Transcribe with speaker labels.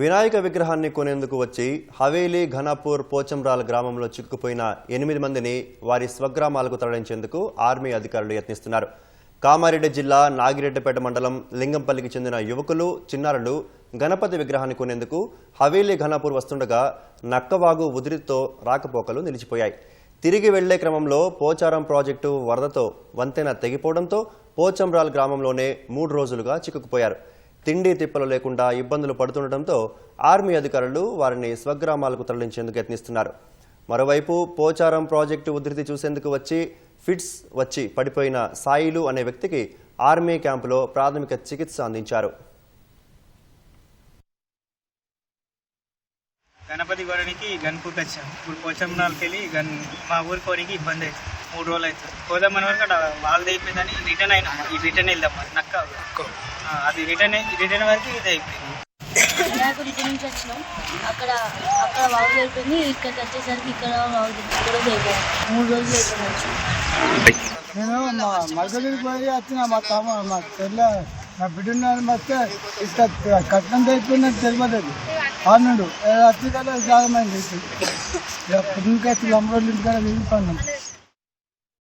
Speaker 1: వినాయక విగ్రహాన్ని కొనేందుకు వచ్చి హవేలీ ఘనాపూర్ పోచంరాల్ గ్రామంలో చిక్కుకుపోయిన ఎనిమిది మందిని వారి స్వగ్రామాలకు తరలించేందుకు ఆర్మీ అధికారులు యత్నిస్తున్నారు. కామారెడ్డి జిల్లా నాగిరెడ్డిపేట మండలం లింగంపల్లికి చెందిన యువకులు చిన్నారులు గణపతి విగ్రహాన్ని కొనేందుకు హవేలీ ఘనాపూర్ వస్తుండగా నక్కవాగు ఉదిరితో రాకపోకలు నిలిచిపోయాయి. తిరిగి వెళ్ళే క్రమంలో పోచారం ప్రాజెక్టు వరదతో వంతెన తెగిపోవడంతో పోచంరాల్ గ్రామంలోనే మూడు రోజులుగా చిక్కుకుపోయారు. తిండి తిప్పలు లేకుండా ఇబ్బందులు పడుతుండటంతో ఆర్మీ అధికారులు వారిని స్వగ్రామాలకు తరలించేందుకు యత్నిస్తున్నారు. మరోవైపు పోచారం ప్రాజెక్టు ఉధృతి చూసేందుకు వచ్చి ఫిట్స్ వచ్చి పడిపోయిన సాయిలు అనే వ్యక్తికి ఆర్మీ క్యాంపులో ప్రాథమిక చికిత్స అందించారు.
Speaker 2: గణపతి గోడనికి గన్పూర్కి వచ్చాం ఇప్పుడు పోచంనాలకి వెళ్ళి గన్ మా ఊరి కోరికి ఇబ్బంది అవుతుంది మూడు రోజులు అవుతుంది. పోదామని వరకు అక్కడ వాళ్ళది అయిపోయిందని రిటర్న్ అయినా. ఈ రిటర్న్ వెళ్దాం నక్క. అది రిటర్న్ రిటర్న్ వరకు ఇది అయిపోయింది.
Speaker 3: వినాయకుడి నుంచి వచ్చినాం. అక్కడ అక్కడ వాగు అయిపోయింది ఇక్కడికి వచ్చేసరికి ఇక్కడ వాగు ఇక్కడ అయిపోయింది మూడు రోజులు అయిపోయింది
Speaker 4: నేను మా మగడికి పోయి వచ్చిన మా తమ మా చెల్ల నా బిడ్డను వస్తే ఇట్లా కట్నం అయిపోయినట్టు తెలియలేదు. అన్నాడు వచ్చి కదా జాగమైంది ఇక పుట్టినకి వచ్చి లంబరోళ్ళు ఇంటికాడ వెళ్ళిపోయినాం